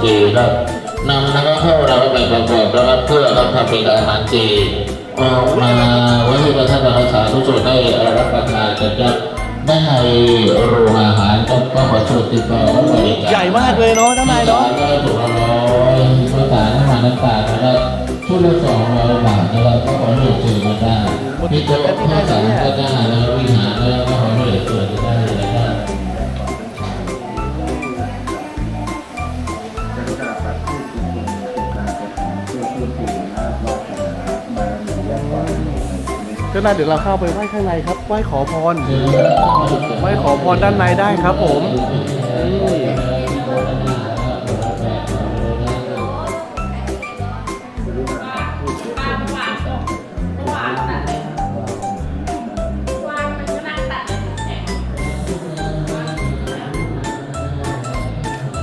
เจครับนำนะครับเข้าเราไปประกอบนะครับเพื่อรับทำเป็นอาหารเจออกมาไว้ให้ประชาชนสาธุชนได้รับประทานกันครับได้โรงอาหารก็ก็ขอโทษติดต่อไว้บริการใหญ่มากเลยเนาะเจ้านายเนาะก็ถูกละร้อยข้าวสารน้ำมันน้ำตาลนะครับชุดละสองร้อยบาทนะครับก็ขอเลือกซื้อมาได้มีโต๊ะข้าวสารก็ได้แล้ววิหารแล้ว เจ้านายเดี๋ยวเราเข้าไปไหว้ข้างในครับไหว้ขอพรไหว้ขอพรด้านในได้ครับผมนี่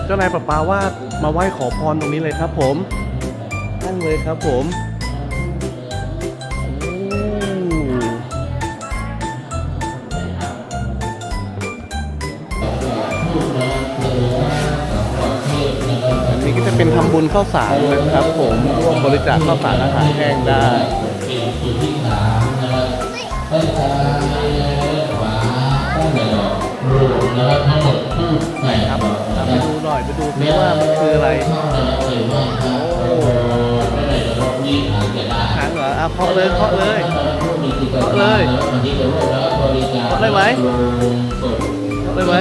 เจ้านายประปาว่ามาไหว้ขอพรตรงนี้เลยครับผมนั่งเลยครับผม อันนี้ก็จะเป็นทำบุญข้าวสารนะครับผมร่วมบริจาคข้าวสารอาหารแห้งได้เป็นที่สามนะครับซ้ายขวาด้านหลังรวมนะครับทั้งหมดแปดครับดอกเรานะไปดูหน่อยไปดูซิว่ามันคืออะไรโอ้ไม่ได้จะบอกนี่อาจจะได้หางเหรอเอะเคาะเลยเคาะเลยเคาะเลยเคาะเลยไหม เคาะเลยไหม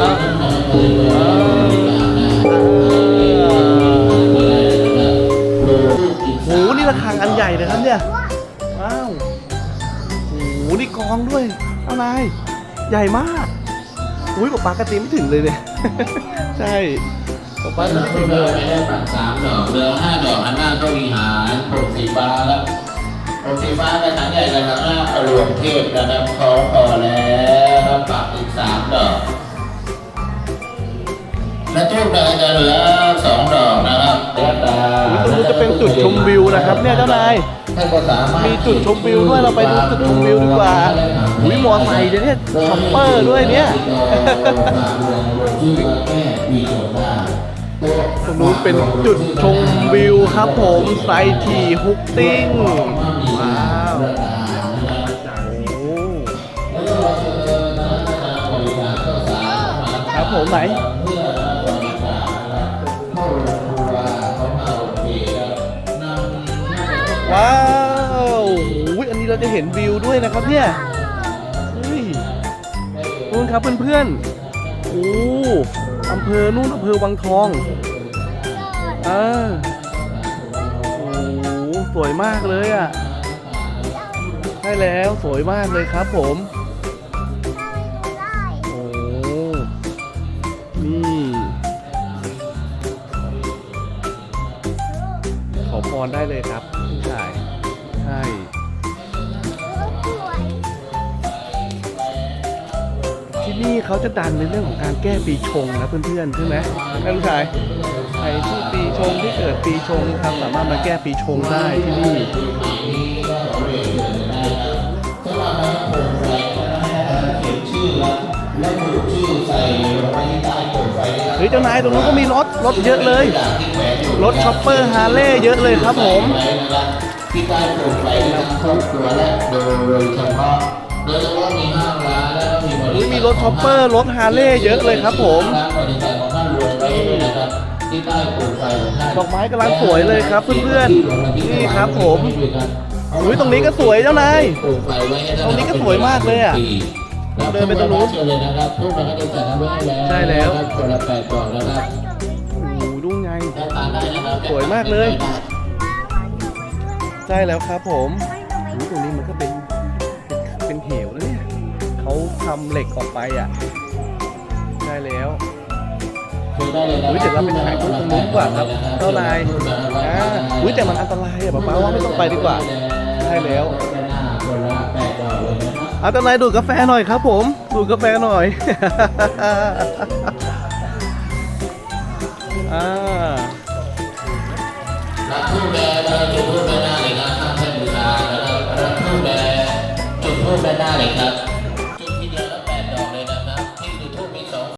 อะโหนี่ระฆังอันใหญ่เลยครับเนี่ย ว้าวโหนี่กองด้วยเอานายใหญ่มาก อุ้ยป๊าป๊ากระตีไม่ถึงเลยเนี่ย ใช่ป๊าป๊าบ้านไม่เราถึงเลยไม่ได้ปักสามดอกเรือห้าดอกหันหน้าเข้าวิหารปกสีฟ้าแล้วปกสีฟ้ากระถางใหญ่กระถางหน้ารวมเทพนะครับเขาต่อแล้ว ครับปักอีกสามดอก และทูบเราจะเหลือสองดอกนะครับและตาตรงนู้นจะเป็นจุดชมวิวนะครับ เนี่ยเจ้านายท่านก็สามารถมีจุดชมวิวด้วยเราไปดูจุดชมวิวดีกว่าอุ้ยมอไซค์เนี่ยช็อปเปอร์ด้วยเนี่ยชื่อแก้วีโจได้ตรงนู้นเป็นจุดชมวิวครับผมไซทีฮุกติ้ง ไหนว้าวอุ้ยอันนี้เราจะเห็นวิวด้วยนะครับเนี่ยเฮ้ยนู่นครับเพื่อนๆโอ้อำเภอนู่นอำเภอวังทองอ่าโอ้สวยมากเลยอะใช่แล้วสวยมากเลยครับผม อพรได้เลยครับพี่ชายใช่ที่นี่เขาจะดังในเรื่องของการแก้ปีชงนะเพื่อนๆใช่ไหมแม่ลูกชายใครที่ปีชงที่เกิดปีชงครับสามารถมาแก้ปีชงได้ที่นี่เฮ้ยเจ้านายตรงนู้นก็มีรถรถเยอะเลย รถช็อปเปอร์ฮาร์เลย์เยอะเลยครับผมที่ใต้โปร่งใสทั้งครอบครัวและโดยเฉพาะโดยเฉพาะมีห้างร้านและก็มีบริอุ๊ยการมีรถช็อปเปอร์รถฮาร์เลย์เยอะเลยครับผมดอกไม้กำลังสวยเลยครับเพื่อนๆนี่ครับผมอุ๊ยตรงนี้ก็สวยเจ้านายตรงนี้ก็สวยมากเลยอะ เดินไปตรงนู้นเชิญเลยนะครับทุกคนก็ได้จัดเอาไว้ให้แล้วใช่แล้วนะครับคนละแปดกล่องนะครับโอ้โหดูไงถ้าทานได้นะครับสวยมากเลยใช่แล้วครับผมอุ๊ยตรงนี้มันก็เป็นเป็นเป็นเหวแล้วเนี่ยเขาทำเหล็กออกไปอะใช่แล้วเชิญได้เลยนะอุ๊ยเดี๋ยวเราไปถ่ายรูปตรงนู้นดีกว่าครับเจ้านายอ่าอุ๊ยแต่มันอันตรายอะป๊าป๊าว่าไม่ต้องไปดีกว่าใช่แล้ว อาตนายดูดกาแฟหน่อยครับ ผม ดูดกาแฟหน่อยอ่ารับทูบแดงนะครับจุดทูบด้านหน้าเลยครับท่านผู้ชมครับรับทูบแดงจุดทูบด้านหน้าเลยครับ